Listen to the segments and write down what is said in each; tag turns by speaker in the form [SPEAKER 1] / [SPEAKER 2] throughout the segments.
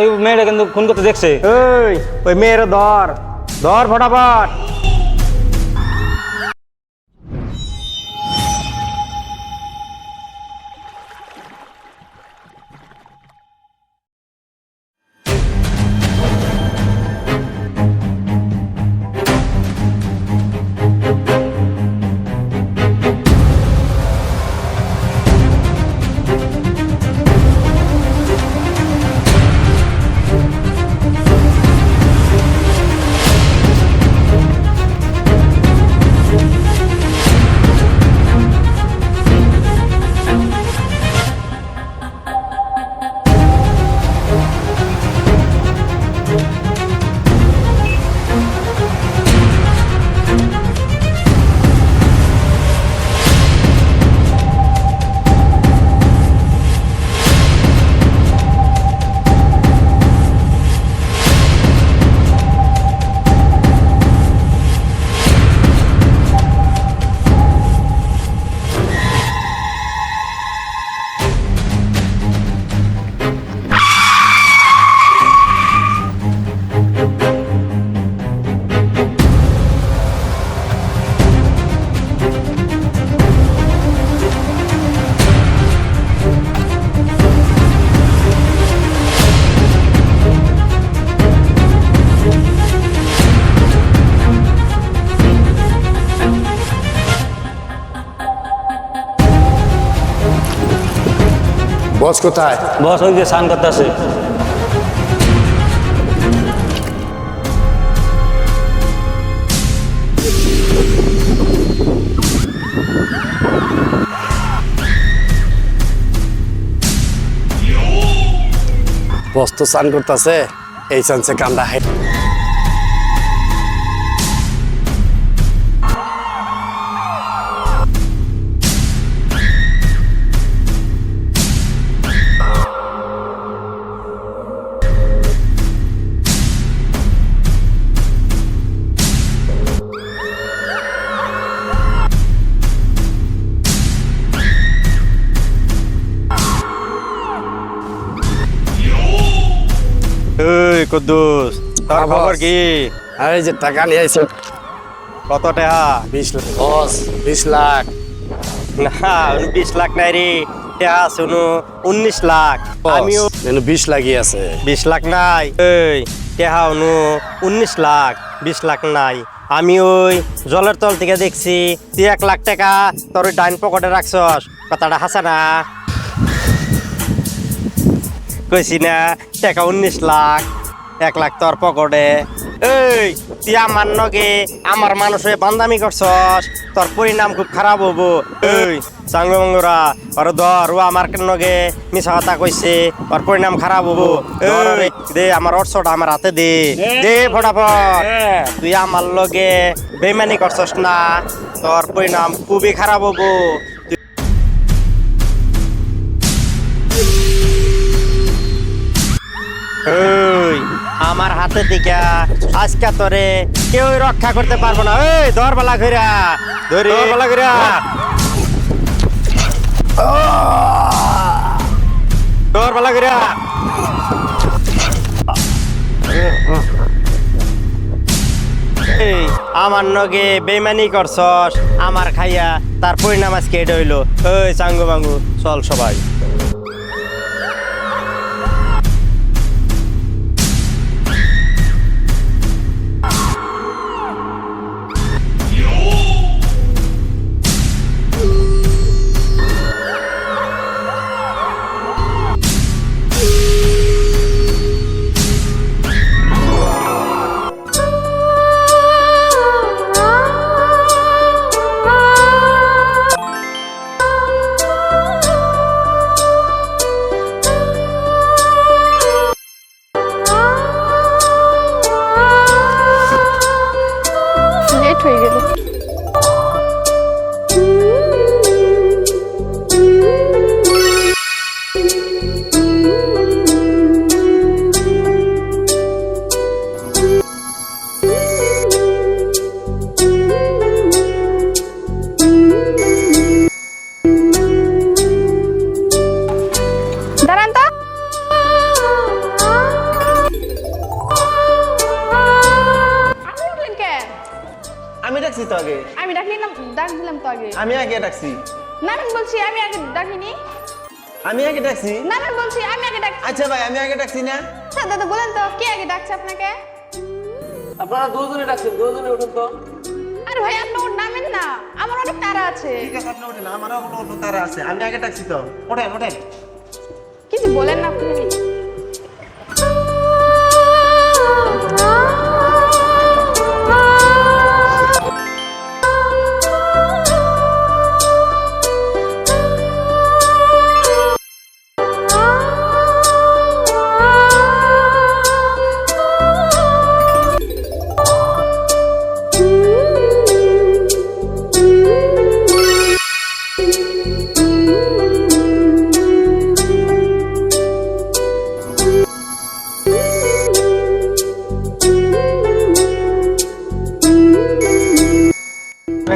[SPEAKER 1] ওই মেয়েটা কিন্তু খুন করতে দেখছে।
[SPEAKER 2] ওই ওই মেয়ের ধর ধর ফটাফট।
[SPEAKER 3] বস কোথায়
[SPEAKER 1] বস ওই যে স্নান করতে আসে
[SPEAKER 3] বস তো চান করতেছে এই চান্সে কামড়া হাই
[SPEAKER 2] কুদ্দুস তোর
[SPEAKER 3] হ্যাঁ,
[SPEAKER 2] খবর কি?
[SPEAKER 3] আর যে টাকা নিয়ে আইছে।
[SPEAKER 2] কত টাকা?
[SPEAKER 3] বিশ লাখ। বস। বিশ লাখ।
[SPEAKER 2] না বিশ লাখ নাই রে। টাকা শুনু উনিশ লাখ। আমিও
[SPEAKER 3] বিশ লাগি আছে।
[SPEAKER 2] বিশ লাখ নাই। এই টেহা অনু উনিশ লাখ বিশ লাখ নাই। আমি ওই জলের তল থেকে দেখছি তুই এক লাখ টাকা তোর ওই ডাইন পকেটে রাখছস। কথাটা হাসা না। কইছি না টাকা উনিশ লাখ। এক লাখ তোর পকেটে। এই, তুই আমার নগে আমার মানুষ বান্দামি করছস, তোর পরিণাম খুব খারাপ হব। এই চাঙ্গমঙ্গরা ওর ধর ও আমার নগে মিছা কথা কইছে, ওর পরিণাম খারাপ হব। দে আমার অর্থটা আমার হাতে দে। দে ফটাফট। তুই আমার লগে বেমানি করছস না, তোর পরিণাম খুবই খারাপ হব। ওই আমার হাতে দিকা আজকে তোরে কেউ রক্ষা করতে পারব না। ওই ধর বালা ঘুরা ধরি। বালা ঘুরা ধর বালা ঘুরা আমার নগে বেমানি করছস আমার খাইয়া তার পরিণাম আজকে এটা হইল। ওই চাঙ্গু বাঙ্গু চল সবাই।
[SPEAKER 4] আগে।
[SPEAKER 5] আমি আগে। আমি আগে ডাকছি।
[SPEAKER 4] নামেন বলছি আমি আগে ডাকিনি।
[SPEAKER 5] আমি আগে ডাকছি?
[SPEAKER 4] নামেন বলছি আমি আগে ডাকছি
[SPEAKER 5] আচ্ছা ভাই আমি আগে ডাকছি না।
[SPEAKER 4] আচ্ছা দাদা বলেন তো কে আগে ডাকছে আপনাকে?
[SPEAKER 6] আপনারা দুজনে ডাকছেন দুজনে উঠুন তো।
[SPEAKER 4] আরে ভাই আপনি ওর নামেন না আমার অনেক তারা আছে।
[SPEAKER 5] ঠিক আছে আপনি ওঠেন আমারও অন্য তারা আছে। আমি আগে ডাকছি তো। ওঠেন ওঠেন।
[SPEAKER 4] কিছু বলেন না আপনি।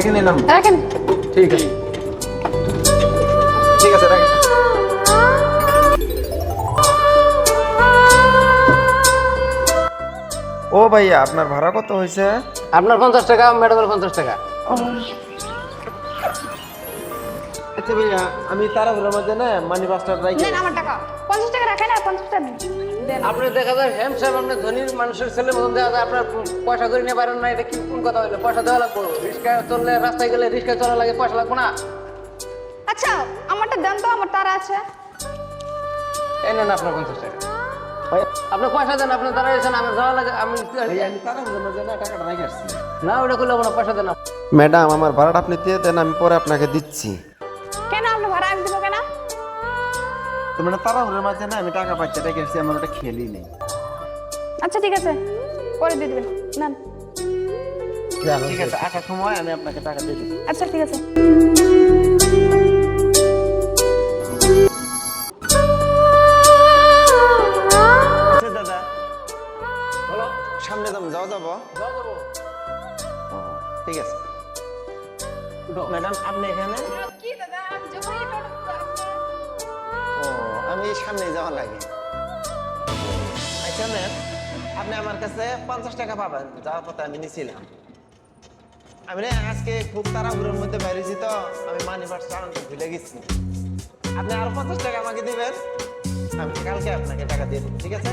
[SPEAKER 5] রাখেন এলাম
[SPEAKER 4] রাখেন।
[SPEAKER 6] ঠিক আছে।
[SPEAKER 5] ঠিক আছে রাখেন। ও ভাইয়া আপনার ভাড়া কত হয়েছে?
[SPEAKER 6] আপনার পঞ্চাশ টাকা ম্যাডামের পঞ্চাশ টাকা।
[SPEAKER 5] আচ্ছা ভাইয়া আমি তারাগুলোর মধ্যে না মানি বাসটা রাখি
[SPEAKER 4] আমার টাকা। পঞ্চাশ টাকা রাখেন আর পঞ্চাশ টাকা দেন।
[SPEAKER 6] আপনি দেখা যায় হেম সাহেব আপনি ধনীর মানুষের ছেলে মতন দেখা যায় আপনার পয়সা করে নিয়ে পারেন না এটা কি কোন কথা হইল? পয়সা দেওয়া লাগবো। রিক্সা চললে রাস্তায় গেলে রিক্সা চলা লাগে পয়সা লাগবো না।
[SPEAKER 4] আচ্ছা আমারটা দেন তো আমার তারা আছে।
[SPEAKER 6] এই নেন আপনার পঞ্চাশ টাকা। আপনি পয়সা দেন আপনি দাঁড়াইছেন আমি যাওয়া লাগে আমি
[SPEAKER 5] না
[SPEAKER 6] ওটা করলে না পয়সা দেন
[SPEAKER 5] ম্যাডাম আমার ভাড়াটা আপনি দিয়ে দেন আমি পরে আপনাকে দিচ্ছি। তো মানে তারাগুলোর মাঝে না আমি টাকা পাচ্ছি রেখে আসছি আমার ওটা খেলি নেই।
[SPEAKER 4] আচ্ছা ঠিক আছে। পরে দিয়ে দিবেন। না
[SPEAKER 5] ঠিক আছে আসার সময় আমি আপনাকে টাকা দিয়ে দিচ্ছি।
[SPEAKER 4] আচ্ছা ঠিক আছে।
[SPEAKER 5] আচ্ছা দাদা। বলো। সামনে যাব। যাওয়া যাব। ঠিক আছে। ম্যাডাম আপনি এখানে?
[SPEAKER 4] কি দাদা আমি
[SPEAKER 5] সামনে যাওয়া লাগে। আচ্ছা ম্যাম আপনি আমার কাছে পঞ্চাশ টাকা পাবেন, যাওয়ার পথে আমি নিছিলাম। আমি না আজকে খুব তাড়াহুড়োর মধ্যে বেরিয়েছি তো, আমি মানি পার্স আনতে ভুলে গেছি। আপনি আরও পঞ্চাশ টাকা আমাকে দিবেন, আমি কালকে আপনাকে টাকা দিয়ে দেবো, ঠিক আছে?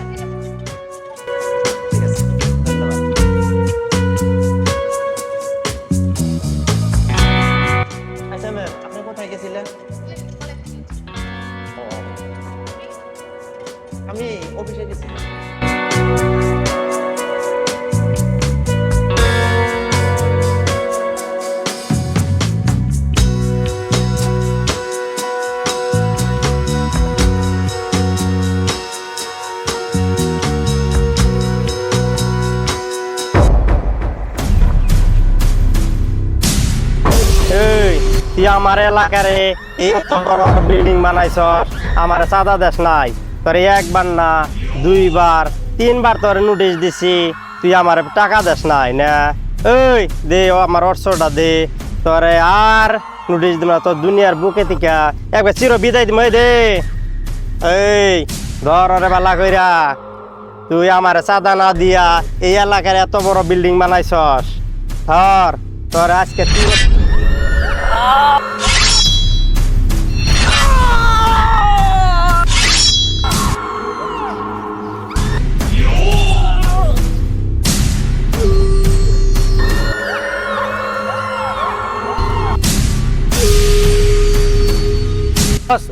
[SPEAKER 2] তুই আমার এলাকারে এত বড় বিল্ডিং বানাইছ আমার চাঁদা দেশ নাই। তোর একবার না দুইবার তিনবার তোর নোটিশ দিছি তুই আমার টাকা দেশ নাই না। এই দে আমার অর্থটা দে। তোরে আর নোটিশ দিম না তোর দুনিয়ার বুকে থেকে একবার চির বিদায় দিম দে। এই ধর রে বালা কইরা তুই আমার চাঁদা না দিয়া এই এলাকার এত বড় বিল্ডিং বানাইছস। ধর তোর আজকে
[SPEAKER 1] বাস,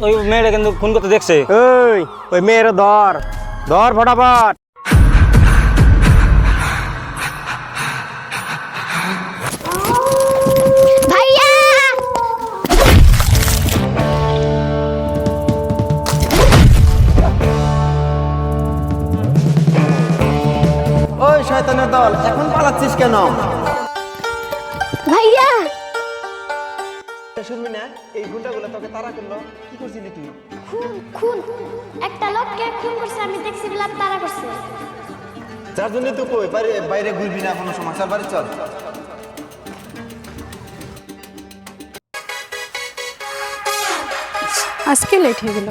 [SPEAKER 1] ওই মেয়েটা কিন্তু খুন করতে দেখছে
[SPEAKER 2] ওই ওই মেয়ের ধর ধর ফটাফট
[SPEAKER 5] শয়তানের দল এখন পালাচ্ছিস কেন?
[SPEAKER 4] ভাইয়া!
[SPEAKER 5] শুনবি না এই গুন্ডাগুলো তোকে তারা করল কি করছিলি তুই?
[SPEAKER 7] খুন খুন। একটা লোককে খুন করছে আমি দেখছি বললাম তারা করছে।
[SPEAKER 5] যার জন্য তুই কই বাইরে বাইরে ঘুরবি না কোনো সমস্যা চল বাড়ি চল।
[SPEAKER 4] আজকে লেট হয়ে গেল।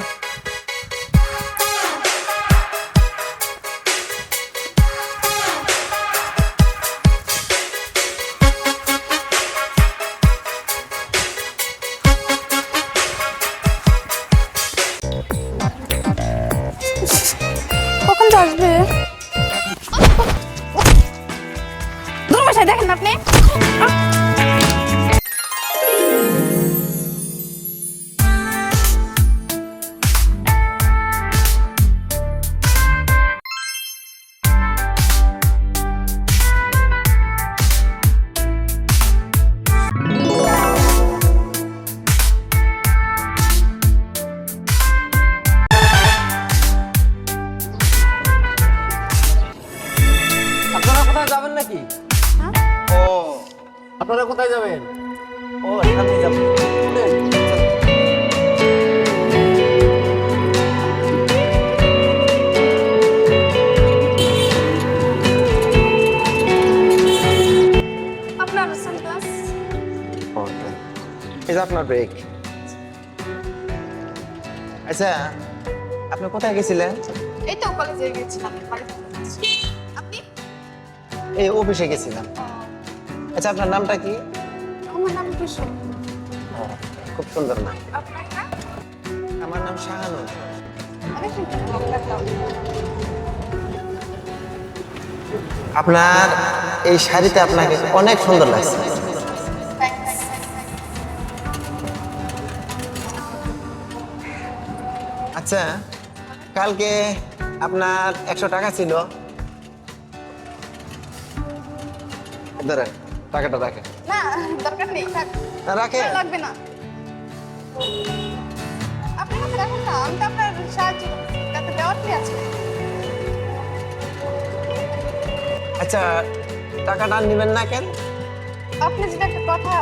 [SPEAKER 5] আচ্ছা আপনি কোথায় গেছিলেন?
[SPEAKER 4] এই তো কলেজে গেছিলাম আপনি?
[SPEAKER 5] এই অফিসে গেছিলাম। আচ্ছা আপনার নামটা কি?
[SPEAKER 4] আমার নাম কুসুম
[SPEAKER 5] খুব সুন্দর নাম।
[SPEAKER 4] আপনার
[SPEAKER 5] আমার নাম
[SPEAKER 4] রাখলাম।
[SPEAKER 5] আপনার এই শাড়িতে আপনাকে অনেক সুন্দর লাগছে। আচ্ছা কালকে আপনার একশো টাকা ছিল। ধরেন টাকাটা রাখেন।
[SPEAKER 4] না দরকার নেই থাক।
[SPEAKER 5] রাখেন।
[SPEAKER 4] লাগবে না। আপনি রাখুন না আমি তো আপনার সাহায্য তাতে দেওয়ার কি আছে?
[SPEAKER 5] আচ্ছা টাকাটা নেবেন না কেন?
[SPEAKER 4] আপনি যদি একটা কথা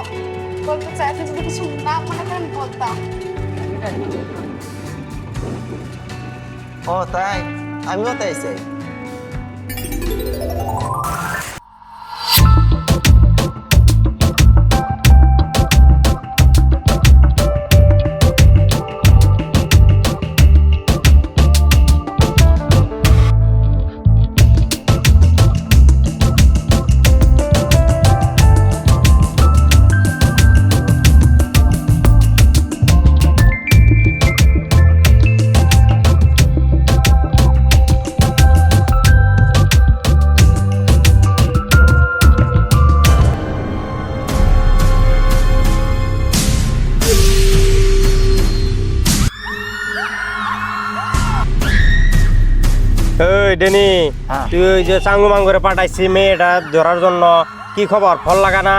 [SPEAKER 4] বলতে চাই আপনি যদি কিছু না মনে করেন বলতাম।
[SPEAKER 5] ও তাই আমিও তাই চাই
[SPEAKER 2] ডেনি তুই ওই যে চাঙ্গু মাঙ্গুরে পাঠাইছি মেয়েটা ধরার জন্য। কি খবর? ফল লাগা না?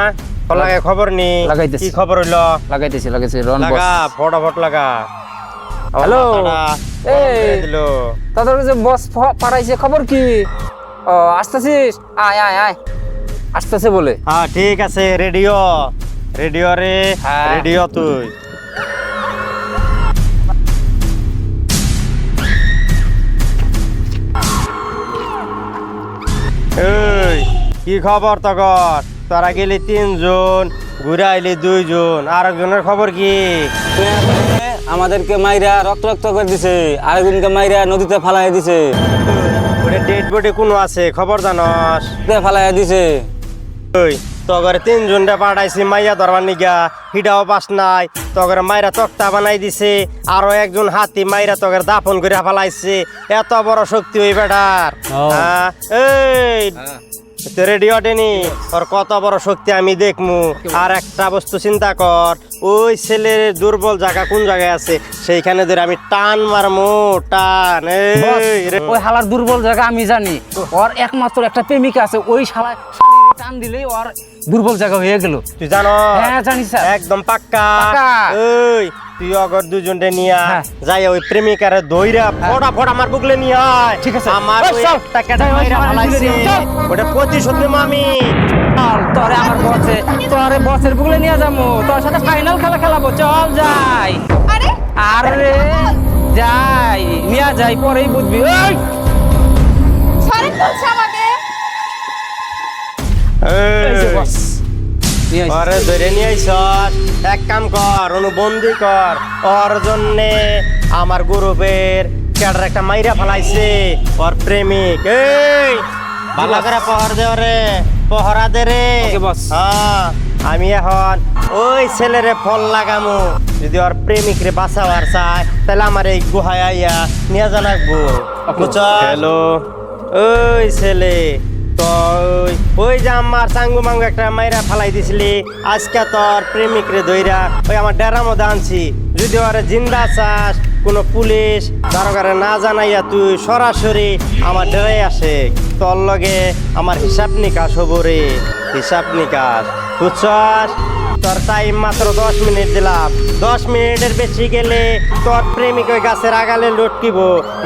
[SPEAKER 2] ফল লাগায় খবর নি?
[SPEAKER 6] লাগাইতেছি।
[SPEAKER 2] কি খবর হইল?
[SPEAKER 6] লাগাইতেছি লাগাইছি রন
[SPEAKER 2] লাগা ফটাফট লাগা।
[SPEAKER 6] হ্যালো। এই। তাদের যে বস পাঠাইছে খবর কি? ও আসতেছিস? আয় আয় আয়। আসতেছে বলে।
[SPEAKER 2] হ্যাঁ ঠিক আছে রেডিও। রেডিও রে
[SPEAKER 6] হ্যাঁ।
[SPEAKER 2] রেডিও তুই। কি খবর তখন তোরা গেলি তিনজন ঘুরে আইলি দুইজন আর একজনের খবর কি?
[SPEAKER 1] আমাদেরকে মাইরা রক্ত রক্ত করে দিছে আরেকজনকে মাইরা নদীতে ফালাই দিছে।
[SPEAKER 2] ওটা ডেড বডি কোনো আছে খবর জানস?
[SPEAKER 1] তে ফালাই দিছে।
[SPEAKER 2] ওই তগরে তিনজনটা পাঠাইছি মাইয়া ধরবার নিগা হিডাও পাস নাই তগরে মাইরা তক্তা বানাই দিছে আরও একজন হাতি মাইরা তগরে দাফন করে ফেলাইছে এত বড় শক্তি ওই বেটার। হ্যাঁ? এই রেডিও টেনি ওর কত বড় শক্তি আমি দেখমু আর একটা বস্তু চিন্তা কর ওই ছেলের দুর্বল জায়গা কোন জায়গায় আছে সেইখানে ধরে আমি টান মারমু টান।
[SPEAKER 6] ওই হালার দুর্বল জায়গা আমি জানি ওর একমাত্র একটা প্রেমিকা আছে ওই শালা টান দিলেই ওর দুর্বল জায়গা হয়ে গেল
[SPEAKER 2] তুই জানো
[SPEAKER 6] হ্যাঁ, জানি স্যার।
[SPEAKER 2] একদম পাক্কা। ওই তুই অগর দুজনটা নিয়া
[SPEAKER 6] হ্যাঁ।
[SPEAKER 2] যাই ওই প্রেমিকারে দইরা ফটা ফটা আমার বুকলে নিয়ে আয়।
[SPEAKER 6] ঠিক আছে।
[SPEAKER 2] আমার
[SPEAKER 6] ওই
[SPEAKER 2] ওই
[SPEAKER 6] চল।
[SPEAKER 2] একটা কেটে মাইরা ফেলাইছে। ওটা প্রতিশোধ নেব আমি।
[SPEAKER 6] তোরে আমার বসে তোরে বসের বুকলে নিয়ে যাব। তোর সাথে ফাইনাল খেলা খেলাবো। চল যাই।
[SPEAKER 4] আরে
[SPEAKER 6] আরে যাই। নিয়ে যাই পরেই বুঝবি। ওই!
[SPEAKER 4] সরেন বলছে আমাকে।
[SPEAKER 6] এই যে বস।
[SPEAKER 2] ওরে ধরে নিয়ে আইস এক কাম কর অনুবন্দি কর। ওর জন্যে আমার গ্রুপের ক্যাডার একটা মাইরা ফেলাইছে ওর প্রেমিক। এই ভালো করে পহর দে রে পহরা দে রে। হ্যাঁ আমি এখন ওই ছেলেরে ফল লাগামু। যদি ওর প্রেমিক রে বাঁচাবার চায় তাহলে আমার এই গুহায় আইয়া নিয়ে জানাকবো হ্যালো ওই ছেলে। তো ওই যে আমার চাঙ্গু মাঙ্গু একটা মাইরা ফালাই দিছিলি, আজকে তোর প্রেমিক রে দইরা ওই আমার ডেরার মধ্যে আনছি যদি ওরে জিন্দা চাস, কোনো পুলিশ দারোগারে না জানাইয়া তুই সরাসরি আমার ডেরাই আসে। তোর লগে আমার হিসাব নিকাশ হব রে, হিসাব নিকাশ। বুঝছস? তোর টাইম মাত্র দশ মিনিট দিলাম। দশ মিনিটের বেশি গেলে তোর প্রেমিক ওই গাছের আগালে লটকিব।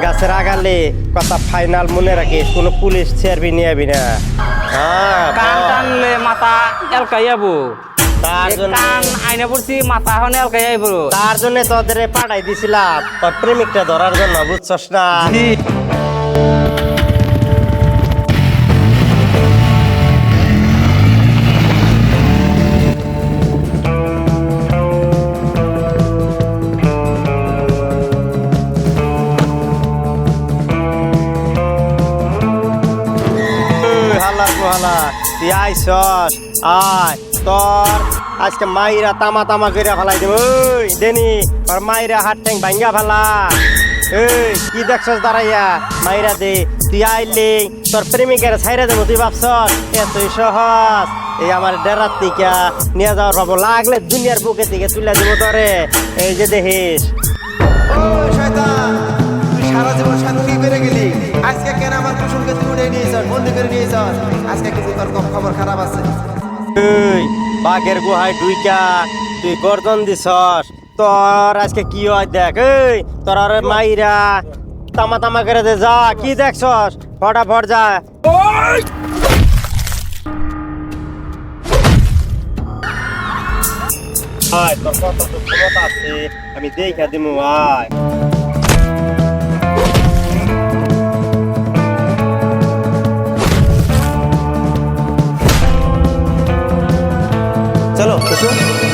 [SPEAKER 2] গাছের আগালে কথা ফাইনাল মনে রাখিস কোনো পুলিশ ছেড়বি নিয়ে যাবি না। হ্যাঁ
[SPEAKER 6] কান টানলে মাথা এলকাই যাব
[SPEAKER 2] তার জন্য
[SPEAKER 6] কান আইনা পড়ছি মাথা এখন এলকাই যাইব
[SPEAKER 2] তার জন্য তোদের পাঠাই দিছিলাম তোর প্রেমিকটা ধরার জন্য বুঝছস না? তুই আয় তোর আজকে মাইরা তামা তামা করে ফেলাই দেব। ওই, দেনি আর মাইরা হাত ঠ্যাং ভাঙ্গা ফেলা। এই কি দেখছস দাঁড়াইয়া? মাইরা দে, তুই আইলে তোর প্রেমিকের ছাইরা দেবো, তুই ভাবছস এতই সহজ। এই আমার ডেরার থেকে নিয়ে যাওয়ার ভাবো লাগলে দুনিয়ার বুকে থেকে তুলে দেবো তোরে। এই যে দেখিস।
[SPEAKER 5] তুই সারা জীবন শান্তি বেড়ে গেলি। আজকে কেন আমার কুসুমকে
[SPEAKER 2] বাঘের গুহায় ঢুইকা, তুই গর্জন দিছস। তোর আজকে কি হয় দেখ, এই, তোর আরে মাইরা তামা তামা করে দে, যা, কি দেখছস? ফটাফট যা। আছে, আমি দেখা দিমু, আয়।
[SPEAKER 5] চলো কুসুম